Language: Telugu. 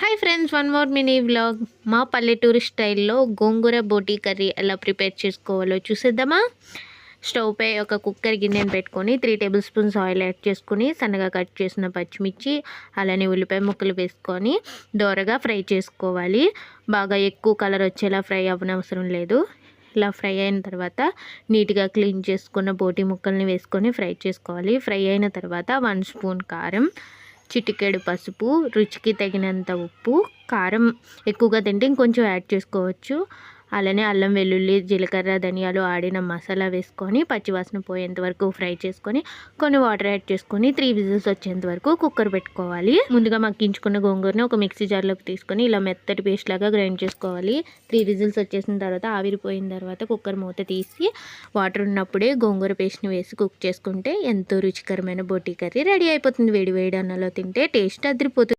Hi friends one more mini vlog మా పల్లెటూరు స్టైల్లో గోంగూర బోటీ కర్రీ ఎలా ప్రిపేర్ చేసుకోవాలో చూసేద్దామా? స్టవ్ పై ఒక కుక్కర్ గిన్నెను పెట్టుకొని three tablespoons oil add చేసుకొని సన్నగా కట్ చేసిన పచ్చిమిర్చి అలానే ఉల్లిపాయ ముక్కలు వేసుకొని దోరగా ఫ్రై చేసుకోవాలి. బాగా ఎక్కువ కలర్ వచ్చేలా ఫ్రై అవ్వనవసరం లేదు. ఇలా ఫ్రై అయిన తర్వాత నీట్గా క్లీన్ చేసుకున్న బోటి ముక్కల్ని వేసుకొని ఫ్రై చేసుకోవాలి. ఫ్రై అయిన తర్వాత వన్ స్పూన్ కారం చిటికెడు పసుపు రుచికి తగినంత ఉప్పు కారం ఎక్కువగా తింటే ఇంకొంచెం యాడ్ చేసుకోవచ్చు. అలానే అల్లం వెల్లుల్లి జీలకర్ర ధనియాలు ఆడిన మసాలా వేసుకొని పచ్చివాసన పోయేంత వరకు ఫ్రై చేసుకొని కొన్ని వాటర్ యాడ్ చేసుకొని త్రీ విజిల్స్ వచ్చేంత వరకు కుక్కర్ పెట్టుకోవాలి. ముందుగా మగ్గించుకున్న గోంగూరని ఒక మిక్సీ జార్లోకి తీసుకొని ఇలా మెత్తటి పేస్ట్ లాగా గ్రైండ్ చేసుకోవాలి. త్రీ విజిల్స్ వచ్చేసిన తర్వాత ఆవిరిపోయిన తర్వాత కుక్కర్ మూత తీసి వాటర్ ఉన్నప్పుడే గోంగూర పేస్ట్ని వేసి కుక్ చేసుకుంటే ఎంతో రుచికరమైన బోటీ కర్రీ రెడీ అయిపోతుంది. వేడి వేడి అన్నలో తింటే టేస్ట్ అదిరిపోతుంది.